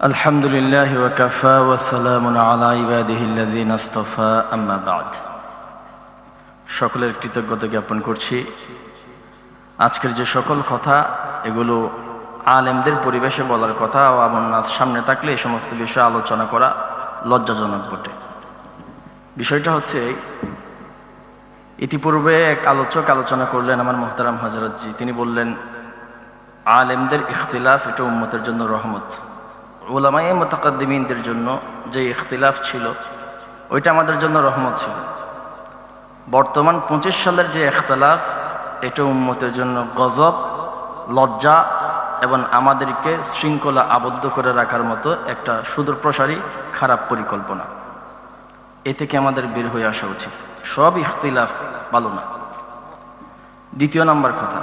الحمد لله وكفى وسلام على عباده الذين اصطفى أما بعد সকলের কৃতজ্ঞতা জ্ঞাপন করছি আজকের যে সকল কথা এগুলো আলেমদের পরিবেশে বলার কথা ও আমার নাচ সামনে থাকলে এই সমস্ত বিষয়ে আলোচনা করা লজ্জাজনক বটে বিষয়টা হচ্ছে ইতিপূর্বে এক আলোচক আলোচনা করলেন আমার মোহতারাম হজরতজি তিনি বললেন আলেমদের ইখতিলাফ এটা উম্মতের জন্য রহমত ওলামাই মোতাকাদ্দিমিনদের জন্য যে ইখতিলাফ ছিল, ওইটা আমাদের জন্য রহমত ছিল। বর্তমান পঁচিশ সালের যে ইখতলাফ, এটা উম্মতের জন্য গজব, লজ্জা এবং আমাদেরকে শৃঙ্খলা আবদ্ধ করে রাখার মতো একটা সুদূরপ্রসারী, খারাপ পরিকল্পনা। এ থেকে আমাদের বের হয়ে আসা উচিত। সব ইখতিলাফ ভালো না দ্বিতীয় নাম্বার কথা।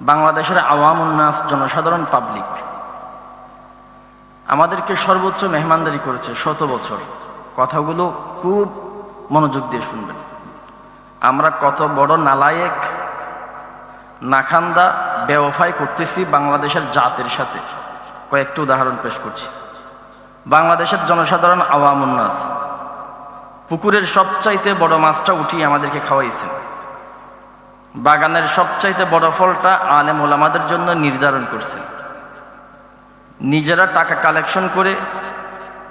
বাংলাদেশের আওয়াম উন্নাস জনসাধারণ পাবলিক আমাদেরকে সর্বোচ্চ মেহমানদারি করেছে শত বছর। কথাগুলো খুব মনোযোগ দিয়ে শুনবেন। আমরা কত বড় নালায়েক, নাখান্দা ব্যবসায় করতেছি বাংলাদেশের জাতের সাথে। কয়েকটি উদাহরণ পেশ করছি। বাংলাদেশের জনসাধারণ আওয়াম উন্নাস পুকুরের সবচাইতে বড় মাছটা উঠিয়ে আমাদেরকে খাওয়াইছেন। বাগানের সবচাইতে বড় ফলটা আলেম ওলামাদের জন্য নির্ধারণ করছেন। নিজেরা টাকা কালেকশন করে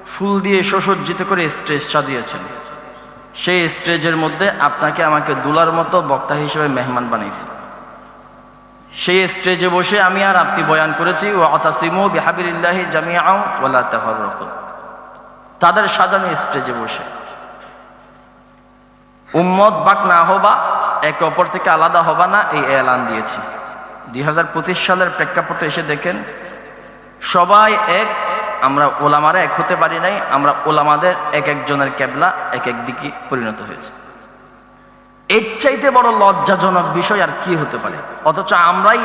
ফুল দিয়ে সুসজ্জিত করে স্টেজ সাজিয়েছেন। সেই স্টেজের মধ্যে আপনাকে আমাকে দুলার মতো বক্তা হিসেবে মেহমান বানিয়েছে সেই স্টেজে বসে আমি আর আপনি বয়ান করেছি ও আতাসিমু বিহাবিল্লাহি জামিয়াও ওয়ালা তাফাররাকু। তাদের সাজানো স্টেজে বসে। উম্মত, বাক না হবা, একে অপর থেকে আলাদা হবা না। এই এলান দিয়েছি। দুই হাজার পঁচিশ সালের প্রেক্ষাপটে এসে দেখেন সবাই এক, আমরা ওলামারা এক হতে পারি নাই, আমরা ওলামাদের এক একজনের ক্যাবলা এক এক দিকে পরিণত হয়েছে। এর চাইতে বড় লজ্জাজনক বিষয় আর কি হতে পারে? অথচ আমরাই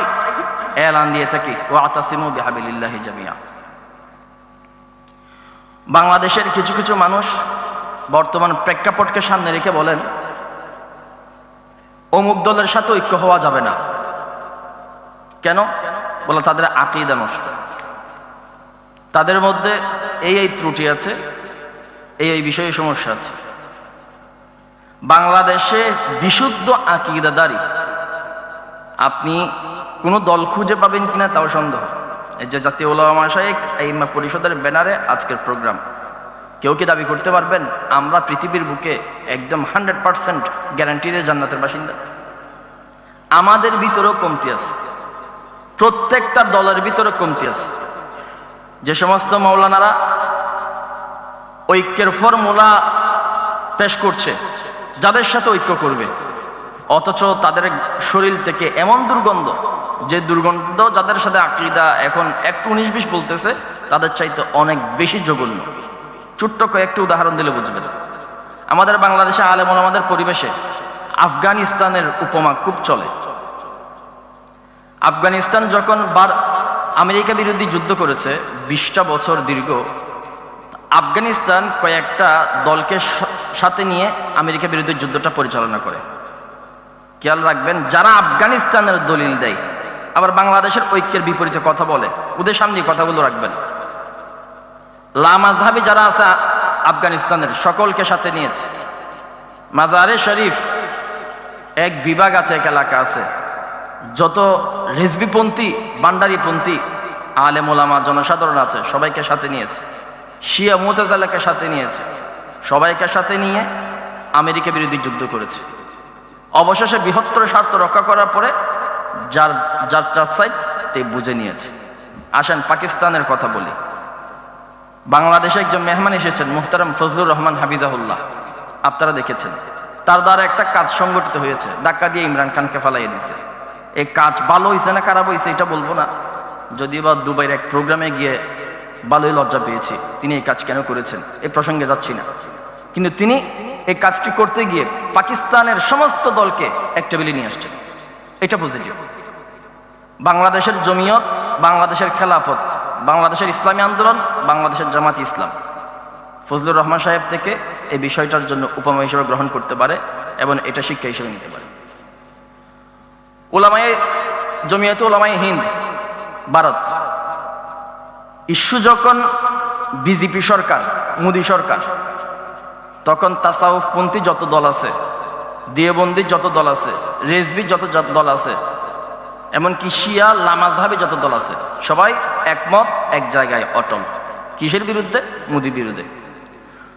এলান দিয়ে থাকি ও আতাসিমু বিহাবিল্লাহি জামিয়া। বাংলাদেশের কিছু কিছু মানুষ বর্তমান প্রেক্ষাপটকে সামনে রেখে বলেন, অমুক দলের সাথে ঐক্য হওয়া যাবে না। কেন? বলে তাদের আকিদা নষ্ট। তাদের মধ্যে এই এই ত্রুটি আছে, এই এই বিষয়ে সমস্যা আছে। বাংলাদেশে বিশুদ্ধ আকিদাদারি আপনি কোনো দল খুঁজে পাবেন কিনা তাও সন্দেহ। এই যে জাতীয় ওলামা শাহেক এই পরিষদের ব্যানারে আজকের প্রোগ্রাম। কেউ কি দাবি করতে পারবেন? আমরা পৃথিবীর বুকে একদম হান্ড্রেড পার্সেন্ট গ্যারান্টিতে জান্নাতের বাসিন্দা। আমাদের ভিতরেও কমতি আছে। প্রত্যেকটা দলের ভিতরে কমতি আছে। যে সমস্ত মৌলানারা ঐক্যের ফর্মুলা পেশ করছে, যাদের সাথে ঐক্য করবে, অথচ তাদের শরীর থেকে এমন দুর্গন্ধ, যে দুর্গন্ধ যাদের সাথে আকিদা এখন একটু উনিশ বিশ বলতেছে, তাদের চাইতে অনেক বেশি জঘন্য। ছোট্ট কয়েকটি উদাহরণ দিলে বুঝবেন। আমাদের বাংলাদেশে আলেমন আমাদের পরিবেশে আফগানিস্তানের উপমা খুব চলে। আফগানিস্তান যখন বার আমেরিকা বিরোধী যুদ্ধ করেছে, বিশটা বছর দীর্ঘ। আফগানিস্তান কয়েকটা দলকে সাথে নিয়ে আমেরিকা বিরোধী যুদ্ধটা পরিচালনা করে। খেয়াল রাখবেন, যারা আফগানিস্তানের দলিল দেয়, আবার বাংলাদেশের ঐক্যের বিপরীতে কথা বলে, ওদের সামনে কথাগুলো রাখবেন। লামাজহাবি যারা আছে আফগানিস্তানের, সকলকে সাথে নিয়েছে। মাজারে শরীফ, এক বিভাগ আছে, এক এলাকা আছে। যত রেজবিপন্থী বান্ডারিপন্থী আলেম ওলামা, জনসাধারণ আছে, সবাইকে সাথে নিয়েছে। শিয়া মোতাজালাকে সাথে নিয়েছে। সবাইকে সাথে নিয়ে আমেরিকা বিরোধী যুদ্ধ করেছে। অবশেষে বৃহত্তর স্বার্থ রক্ষা করার পরে যার যার চার সাইড তে বুঝে নিয়েছে। আসেন পাকিস্তানের কথা বলি। বাংলাদেশে একজন মেহমান এসেছেন মুহতারাম ফজলুর রহমান হাফিজাহুল্লাহ। আপনারা দেখেছেন। তার দ্বারা একটা কাজ সংগঠিত হয়েছে। ধাক্কা দিয়ে ইমরান খানকে ফালাইয়ে দিছে এই কাজ ভালো হয়েছে না খারাপ হয়েছে এটা বলব না। যদিও বা দুবাইয়ের এক প্রোগ্রামে গিয়ে ভালোই লজ্জা পেয়েছি। তিনি এই কাজ কেন করেছেন? এই প্রসঙ্গে যাচ্ছি না। কিন্তু তিনি এই কাজটি করতে গিয়ে পাকিস্তানের সমস্ত দলকে এক টেবিলে নিয়ে আসছেন। এটা পজিটিভ বাংলাদেশের জমিয়ত, বাংলাদেশের খেলাফত, বাংলাদেশের ইসলামী আন্দোলন, বাংলাদেশের জামাত ইসলাম। ফজলুর রহমান সাহেব থেকে এই বিষয়টার জন্য উপমা হিসেবে গ্রহণ করতে পারে এবং এটা শিক্ষা হিসেবে নিতে পারে। ওলামায় জমিয়ত ওলামায় হিন্দ, ভারত। ইস্যু যখন বিজেপি সরকার, মোদী সরকার, তখন তাসাউফপন্থী যত দল আছে দিয়েবন্দি যত দল আছে, রেজবি যত দল আছে, এমনকি শিয়া লামাজহাবি যত দল আছে, সবাই একমত, এক জায়গায় অটল। কিসের বিরুদ্ধে? মোদী বিরুদ্ধে।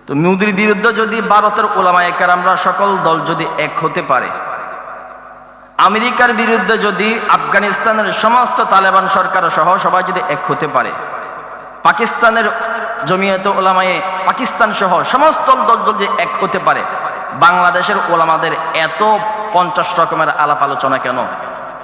তো মোদির বিরুদ্ধে যদি ভারতের ওলামায় আমরা সকল দল যদি এক হতে পারে আমেরিকার বিরুদ্ধে যদি আফগানিস্তানের সমস্ত তালেবান সরকার সহ সবাই যদি এক হতে পারে, পাকিস্তানের জমিয়ত ওলামায়ে পাকিস্তান সহ সমস্ত দল যে এক হতে পারে, বাংলাদেশের ওলামাদের এত পঞ্চাশ রকমের আলাপ আলোচনা কেন?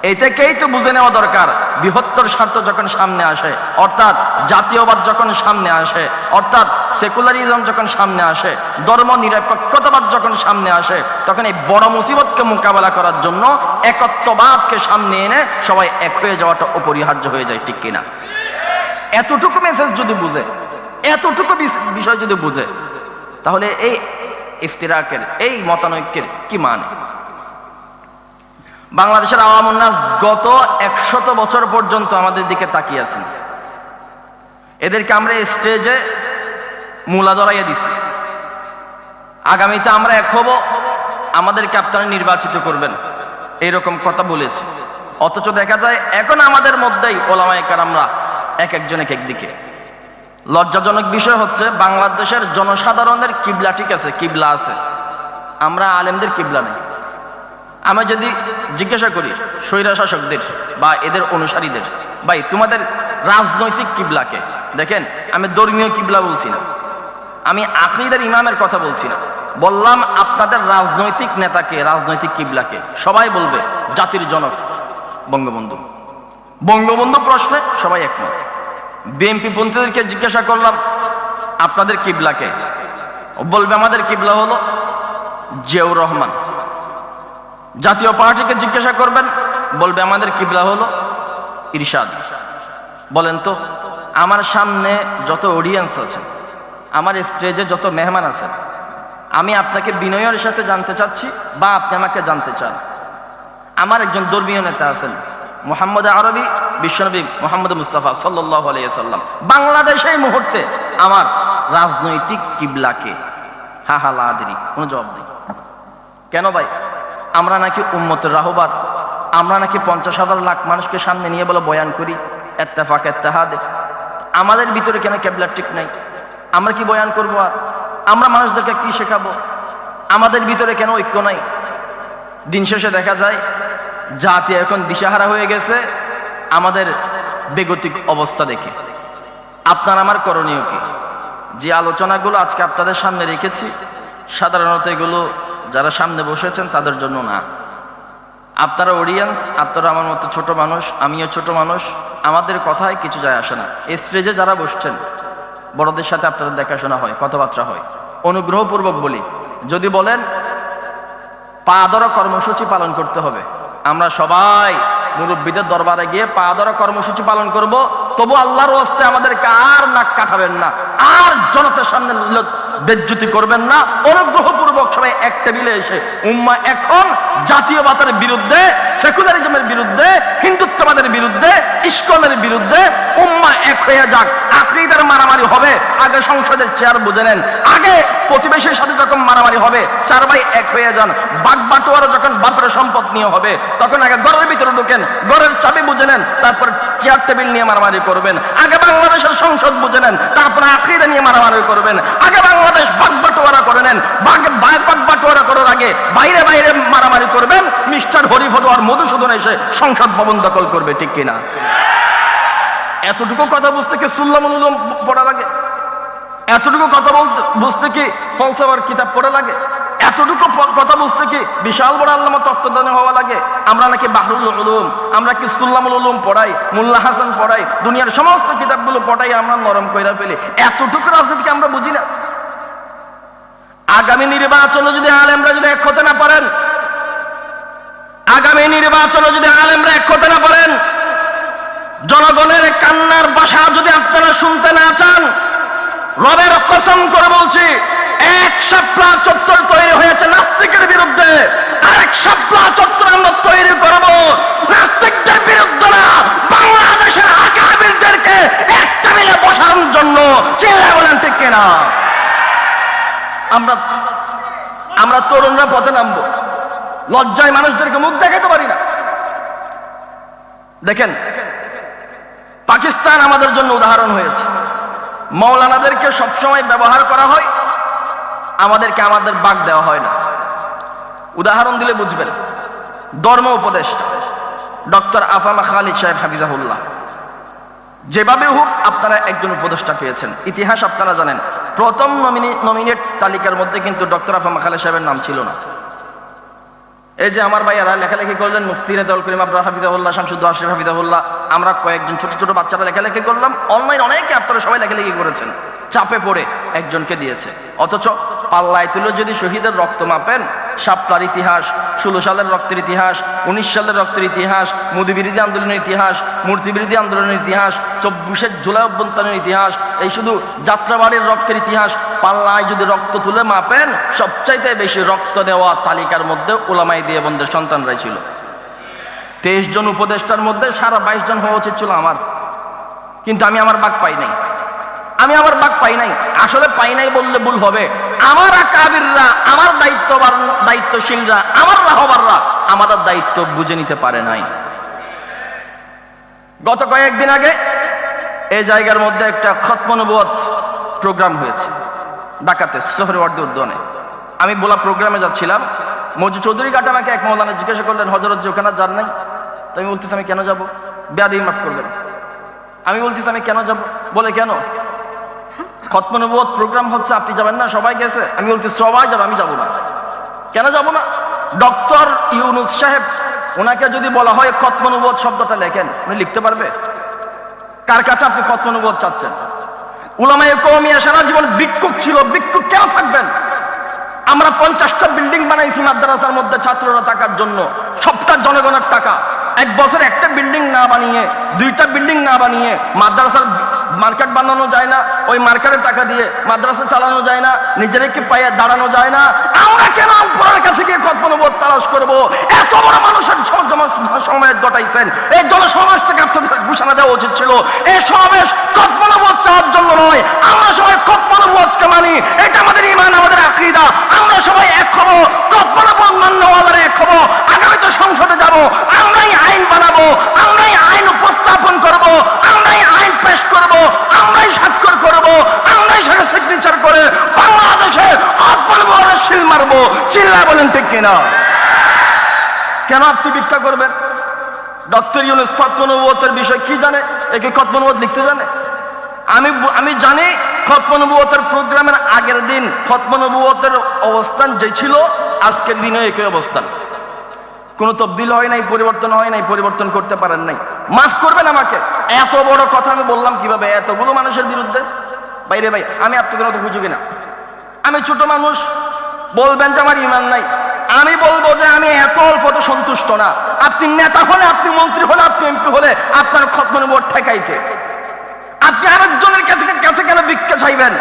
এই থেকেই তো বুঝে নেওয়া দরকার। বৃহত্তর স্বার্থ যখন সামনে আসে, অর্থাৎ জাতীয়বাদ যখন সামনে আসে, অর্থাৎ সেকুলারিজম যখন সামনে আসে ধর্ম নিরপেক্ষতাবাদ যখন সামনে আসে, তখন এই বড় মুসিবতকে মোকাবেলা করার জন্য একত্ববাদকে সামনে এনে সবাই এক হয়ে যাওয়াটা অপরিহার্য হয়ে যায়, ঠিক কিনা? এতটুকু মেসেজ যদি বুঝে, এতটুকু বিষয় যদি বুঝে, তাহলে এই ইফতিরাকের, এই মতানৈক্যের কি মানে? বাংলাদেশের আওয়াম উন্নাস গত একশত বছর পর্যন্ত আমাদের দিকে তাকিয়ে আছেন। এদেরকে আমরা স্টেজে মূলা ধরাইয়া দিছি। আগামীতে আমরা এক হব আমাদেরকে আপনারা নির্বাচিত করবেন। এইরকম কথা বলেছি। অথচ দেখা যায়, এখন আমাদের মধ্যেই ওলামায় কারামরা এক একজন এক একদিকে লজ্জাজনক বিষয় হচ্ছে, বাংলাদেশের জনসাধারণের কিবলা ঠিক আছে, কিবলা আছে। আমরা আলেমদের কিবলা নেই। আমি যদি জিজ্ঞাসা করি স্বৈরা শাসকদের বা এদের অনুসারীদের, ভাই, তোমাদের রাজনৈতিক কিবলাকে দেখেন, আমি ধর্মীয় কিবলা বলছি না। আমি আখিদের ইমামের কথা বলছি না। বললাম, আপনাদের রাজনৈতিক নেতাকে রাজনৈতিক কিবলাকে সবাই বলবে, জাতির জনক। বঙ্গবন্ধু। বঙ্গবন্ধু প্রশ্নে সবাই একমত। বিএনপি পন্থীদেরকে জিজ্ঞাসা করলাম, আপনাদের কিবলাকে বলবে, আমাদের কিবলা হলো জিয়াউর রহমান। জাতীয় পার্টিকে জিজ্ঞাসা করবেন, বলবে, আমাদের কিবলা হলো ইরশাদ। বলেন তো, আমার সামনে যত অডিয়েন্স আছে, আমার স্টেজে যত মেহমান আছেন আমি আপনাকে বিনয়ের সাথে জানতে চাচ্ছি বা আপনি আমাকে জানতে চান। আমার একজন ধর্মীয় নেতা আছেন, মোহাম্মদ আরবি, বিশ্বনবী মোহাম্মদ মুস্তাফা সাল্লাহ আলাইসাল্লাম বাংলাদেশে এই মুহূর্তে আমার রাজনৈতিক কিবলাকে, হা হা লাদিনী কোনো জবাব নেই। কেন ভাই? আমরা নাকি উম্মতের রাহবার আমরা নাকি পঞ্চাশ হাজার লাখ মানুষকে সামনে নিয়ে বলে বয়ান করি, এত্তেফাক, এত্তেহাদে। আমাদের ভিতরে কেন ক্যাবলার ঠিক নাই? আমরা কি বয়ান করব আর? আমরা মানুষদেরকে কি শেখাবো? আমাদের ভিতরে কেন ঐক্য নাই? দিন শেষে দেখা যায়, জাতি এখন দিশাহারা হয়ে গেছে, আমাদের বেগতিক অবস্থা দেখে। আপনার আমার করণীয় কি? যে আলোচনাগুলো আজকে আপনাদের সামনে রেখেছি, সাধারণত এগুলো যারা সামনে বসেছেন তাদের জন্য না। আপনারা অডিয়েন্স আপনারা আমার মতো ছোট মানুষ, আমিও ছোট মানুষ, আমাদের কথায় কিছু যায় আসে না। এই স্টেজে যারা বসছেন, বড়দের সাথে আপনাদের দেখাশোনা হয়, কথাবার্তা হয়। অনুগ্রহপূর্বক বলি, যদি বলেন, পা ধরা কর্মসূচি পালন করতে হবে। আমরা সবাই মুরব্বীদের দরবারে গিয়ে পা ধরা কর্মসূচি পালন করব, তবু আল্লাহর ওয়াস্তে আমাদেরকে আর নাক কাটাবেন না, আর জনতার সামনে বেজ্জুতি করবেন না। অনুগ্রহপূর্বক সবাই টেবিলে এসে উম্মা এখন জাতীয়বাদের বিরুদ্ধে সেকুলারিজমের বিরুদ্ধে হিন্দুত্ববাদের বিরুদ্ধে ইস্কনের বিরুদ্ধে উম্মা এক হয়ে যাক। আখরিদের মারামারি হবে। আগে সংসদের চেয়ার বুঝে নেন। আগে প্রতিবেশীর সাথে যখন মারামারি হবে, চার ভাই এক হয়ে যান। যখন বাপের সম্পদ নিয়ে হবে, তখন আগে ভিতরে ঢুকেন চাবি বুঝে নেন, তারপর চেয়ার টেবিল নিয়ে মারামারি করবেন। আগে বাংলাদেশের সংসদ বুঝে নেন, তারপর আখরিদা নিয়ে মারামারি করবেন। আগে বাংলাদেশ বাট বাটোয়ারা করে নেন। বাট বাটোয়ারা করার আগে বাইরে বাইরে মারামারি করবেন মিস্টার হরিফদ আর মধুসূদন এসে সংসদ ভবন দখল করবে, ঠিক কিনা? এতটুকু কথা বুঝতে কি সুল্লামুল উলুম পড়া লাগে? এতটুকু কথা বলতে, বুঝতে কি ফলসফার কিতাব পড়া লাগে? এতটুকু কথা বুঝতে কি বিশাল বড় আল্লামা তফতদানে হওয়া লাগে? আমরা নাকি বাহরুল উলুম, আমরা কি সুল্লামুল উলুম পড়াই, মুল্লা হাসান পড়াই, দুনিয়ার সমস্ত কিতাবগুলো পড়াই আমরা নরম কইরা ফেলি। এতটুকু রাজনীতিকে আমরা বুঝি না। আগামী নির্বাচনে যদি আলেমরা যদি এক আগামী নির্বাচনে যদি আলেমরা এক হতে না পারেন, জনগণের কান্নার বাসা যদি আপনারা শুনতে না চান, রবের কসম করে বলছি, এক সাপলা চত্বর তৈরি হয়েছে নাস্তিকের বিরুদ্ধে, আরেক সাপলা চত্বর আমরা তৈরি করব। নাস্তিকদের বিরুদ্ধে না, বাংলাদেশের আকাবিরদেরকে একটা মিলে বসা না আমরা আমরা তরুণরা পথে নামবো। লজ্জায় মানুষদেরকে মুখ দেখাতে পারি না। দেখেন, পাকিস্তান আমাদের জন্য উদাহরণ হয়েছে। মৌলানাদেরকে সবসময় ব্যবহার করা হয়, আমাদেরকে আমাদের বাক দেওয়া হয় না। উদাহরণ দিলে বুঝবেন, ধর্ম উপদেষ্টা, ডক্টর আফামা খালিদ সাহেব হাফিজাহুল্লাহ, যেভাবে হোক আপনারা একজন উপদেষ্টা পেয়েছেন। ইতিহাস আপনারা জানেন, প্রথম নমিনি নমিনেট তালিকার মধ্যে কিন্তু ডক্টর আফামা খালেদ সাহেবের নাম ছিল না। এই যে আমার ভাইয়ারা লেখালেখি করলেন, মুফতির দল করিম আব্দুল হাফিজাউল্লাহ শামসুদ্দ আশরিফ হাফিজাউল্লাহ আমরা কয়েকজন ছোট ছোট বাচ্চারা লেখালেখি করলাম, অনলাইন অনেকে আপনারা সবাই লেখালেখি করেছেন। চাপে পড়ে একজনকে দিয়েছে। অথচ পাল্লায় তুলে যদি শহীদের রক্ত মাপেন শাপলার ইতিহাস, ষোলো সালের রক্তের ইতিহাস, উনিশ সালের রক্তের ইতিহাস, মোদী বিরোধী আন্দোলনের ইতিহাস, মূর্তি বিরোধী আন্দোলনের ইতিহাস, চব্বিশের জুলাই অভ্যন্তরের ইতিহাস, এই শুধু যাত্রাবাড়ির রক্তের ইতিহাস, পাল্লায় যদি রক্ত তুলে মাপেন, সবচাইতে বেশি রক্ত দেওয়া তালিকার মধ্যে ওলামাই দিয়ে বন্ধের সন্তানরাই ছিল। তেইশ জন উপদেষ্টার মধ্যে সারা বাইশ জন হওয়া উচিত ছিল আমার। কিন্তু আমি আমার বাক পাই নাই। আমি আমার বাক পাই নাই। আসলে পাই নাই বললে ভুল হবে। আমার কাবিররা, আমার দায়িত্ববান, দায়িত্বশীলরা, আমার রাহবাররা আমাদের দায়িত্ব বুঝে নিতে পারে নাই। গত কয়েকদিন আগে এই জায়গার মধ্যে একটা খতমনুবত প্রোগ্রাম হয়েছে ঢাকাতে সোহরওয়ার্দি উদ্যানে আমি বলা প্রোগ্রামে যাচ্ছিলাম, মজু চৌধুরী কাটা আমাকে এক মৌলানা জিজ্ঞাসা করলেন, হজরত যে ওখানে যান নাই? তো আমি বলতেছি, আমি কেন যাব? ব্যাধি মাফ করবেন। আমি বলতেছি, আমি কেন যাব? বলে কেন? খতমনুবত প্রোগ্রাম হচ্ছে, আপনি যাবেন না, সবাই গেছে। আমি বলছি, সবাই যাবে, আমি যাব না। কেন যাব না? ডক্টর ইউনুস সাহেব, ওনাকে যদি বলা হয় খতমনুবত শব্দটা লেখেন, উনি লিখতে পারবে? কার কাছে আপনি খতমনুবত চাচ্ছেন? উলামায়ে কৌমিয়া সারা জীবন ভিক্ষুক ছিল, ভিক্ষুক কেন থাকবেন? আমরা পঞ্চাশটা বিল্ডিং বানাইছি মাদ্রাসার মধ্যে ছাত্ররা থাকার জন্য। সবটা জনগণের টাকা। এক বছর একটা বিল্ডিং না বানিয়ে, দুইটা বিল্ডিং না বানিয়ে মাদ্রাসার মার্কেট বানানো যায় না, ওই মার্কেটের টাকা দিয়ে মাদ্রাসা চালানো যায় না নিজেদেরকে পায়ে দাঁড়ানো যায় না। আমরা কেন উপরের কাছে গিয়ে কল্পনবোধ তালাশ করব? এত বড় মানুষের সমাবেশ ঘটাইছেন। এই জনসমাবেশ থেকে আপনাদের ঘোষণা দেওয়া উচিত ছিল, এই সমাবেশ কল্পনবোধ চাওয়ার জন্য নয়, আমরা সবাই কল্পনবোধকে মানি, এটা আমাদের ইমান আমাদের আকিদা। আমরা সবাই এক হব, কল্পনাবোধ মান্যওয়ালারা এক হব। আগামী তো সংসদে যাব আমরাই আইন বানাবো আমরাই আইন উপস্থাপন করব আমরাই আইন পেশ করব আমরাই স্বাক্ষর করব আমরাই সেটা সিগনেচার করে বাংলাদেশে কল্পনাবোধের শিল মারবো চিল্লা বলেন ঠিক কিনা? কেন আপনি ভিক্ষা করবেন? ডক্টর ইউনুস কত্মনুবতের বিষয় কি জানে? একে কত্মনুবত লিখতে জানে? আমি আমি জানি খতমনবুয়তের প্রোগ্রামের আগের দিন খতমনবুয়তের অবস্থান যে ছিল, আজকের দিনে একই অবস্থান কোনো তবদিল হয় নাই, পরিবর্তন হয় নাই, পরিবর্তন করতে পারেন নাই। মাফ করবেন আমাকে। এত বড় কথা আমি বললাম কীভাবে? এতগুলো মানুষের বিরুদ্ধে? বাইরে ভাই, আমি আপনাদের মতো খুঁজুকি না। আমি ছোট মানুষ, বলবেন যে আমার ইমান নাই। আমি বলব যে আমি এত অল্পতে সন্তুষ্ট না। আপনি নেতা হলে, আপনি মন্ত্রী হলে, আপনি এমপি হলে আপনার খতম ঠেকাইতে। আপনি আরেকজনের কাছে কাছে কেন ভিক্ষা চাইবেন?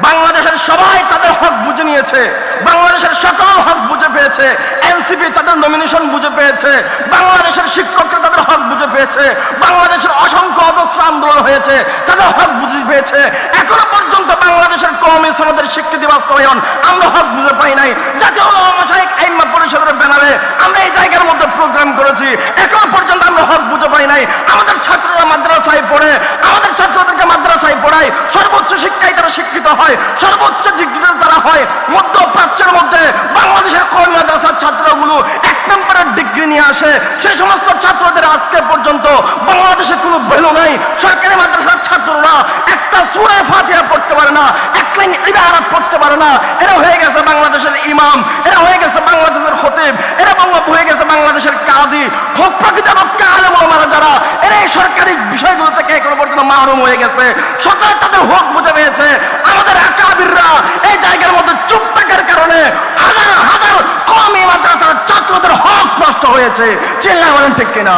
বাংলাদেশের সবাই তাদের হক বুঝে নিয়েছে। বাংলাদেশের সকল হক বুঝে পেয়েছে। এনসিপি তাদের নমিনেশন বুঝে পেয়েছে। বাংলাদেশের শিক্ষকরা তাদের হক বুঝে পেয়েছে। বাংলাদেশের অসংখ্য অজস্র আন্দোলন হয়েছে। তাদের হক বুঝে পেয়েছে। এখনও পর্যন্ত বাংলাদেশের কমে সমাজের স্বীকৃতি বাস্তবায়ন আমরা হক বুঝে পাই নাই। জাতীয় মশাইক আইনমা পরিষদের ব্যানারে আমরা এই জায়গার মধ্যে প্রোগ্রাম করেছি। এখনও পর্যন্ত আমরা হক বুঝে পাই নাই। আমাদের ছাত্ররা মাদ্রাসায় পড়ে। আমাদের ছাত্রদেরকে মাদ্রাসায় পড়ায়। সর্বোচ্চ শিক্ষায় তারা শিক্ষিত হয়। সর্বোচ্চ ডিগ্রিটা তারা হয়। মধ্যপ্রাচ্যের মধ্যে বাংলাদেশের কয় মাদ্রাসার ছাত্রগুলো এক নম্বরের ডিগ্রি নিয়ে আসে। সেই সমস্ত ছাত্রদের আজকে পর্যন্ত বাংলাদেশে কোনো ভ্যালু নাই। সরকারি মাদ্রাসার ছাত্ররা একটা সুরে ফাতিহা পড়তে পারে না, এক লাইন ইবারত পড়তে পারে না। এরা হয়ে গেছে বাংলাদেশের ইমাম, এরা হয়ে গেছে বাংলাদেশের খতিব, এরা হয়ে গেছে বাংলাদেশের কাজী। হোক প্রকৃত পক্ষে আলেম ওলামারা যারা, এরা এই সরকারি বিষয়গুলো থেকে এখনও পর্যন্ত মাহরুম হয়ে গেছে। সরকার তাদের হক বুঝে পেয়েছে। আমাদের আকাবিররা এই জায়গার মধ্যে চুপ থাকার কারণে হাজার হাজার কমই মাদ্রাসার ছাত্রদের হক নষ্ট হয়েছে। চিল্লা বলেন ঠিক কিনা?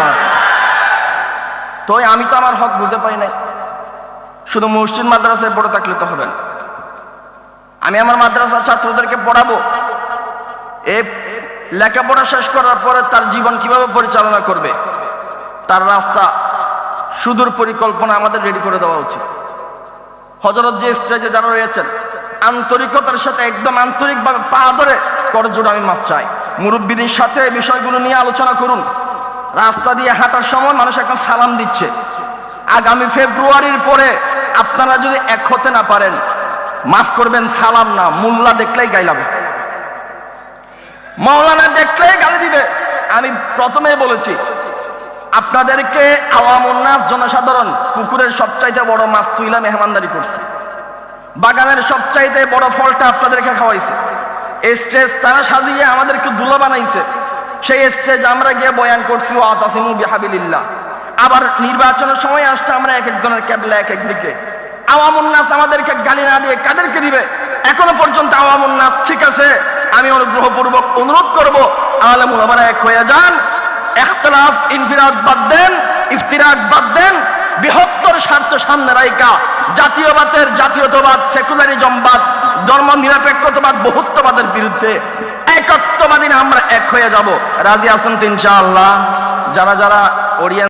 তো আমি তো আমার হক বুঝে পাই নাই। শুধু মসজিদ মাদ্রাসায় পড়ে থাকলে তো হবে না। আমি আমার মাদ্রাসার ছাত্রদেরকে পড়াবো। এ লেখাপড়া শেষ করার পরে তার জীবন কীভাবে পরিচালনা করবে? তার রাস্তা, সুদূর পরিকল্পনা আমাদের রেডি করে দেওয়া উচিত। হজরত যে স্টেজে যারা রয়েছেন, আন্তরিকতার সাথে একদম আন্তরিকভাবে পা ধরে করজোড় আমি মাফ চাই। মুরব্বীদের সাথে এই বিষয়গুলো নিয়ে আলোচনা করুন। রাস্তা দিয়ে হাঁটার সময় মানুষ এখন সালাম দিচ্ছে। আগামী ফেব্রুয়ারির পরে আপনারা যদি এক হতে না পারেন, মাফ করবেন, সালাম না, মোল্লা দেখলেই গাইলাম। মৌলানা দেখলেই গালি দিবে। আমি প্রথমে বলেছি, আপনাদেরকে আওয়ামুন্নাস জনসাধারণ পুকুরের সবচাইতে বড় মাছ তুইলা মেহমানদারি করছে। বাগানের সবচাইতে বড় ফলটা আপনাদেরকে খাওয়াইছে। স্টেজ তারা সাজিয়ে আমাদেরকে দুলো বানাইছে। সেই স্টেজ আমরা গিয়ে বয়ান করছি ও আতাসিমু বিহাবিলিল্লাহ। আবার নির্বাচনের সময় আসছে আমরা এক একজনের ক্যাবলা এক এক দিকে। আওয়ামুন্নাস আমাদেরকে গালি না দিয়ে কাদেরকে দিবে? এখনও পর্যন্ত ঠিক আছে? আমি অনুগ্রহপূর্বক অনুরোধ করব এক হয়ে যান ইনফিরাদ বাদ দেন ইফতিরাক বাদ দেন, বৃহত্তর স্বার্থ সামনে রাইকা জাতীয়বাদের জাতীয়তাবাদ সেকুলারিজমবাদ ধর্ম নিরপেক্ষতাবাদ, বহুত্ববাদের বিরুদ্ধে একত্ববাদী আমরা এক হয়ে যাব। রাজি ইনশাআল্লাহ? যারা যারা ওরিয়েন্ট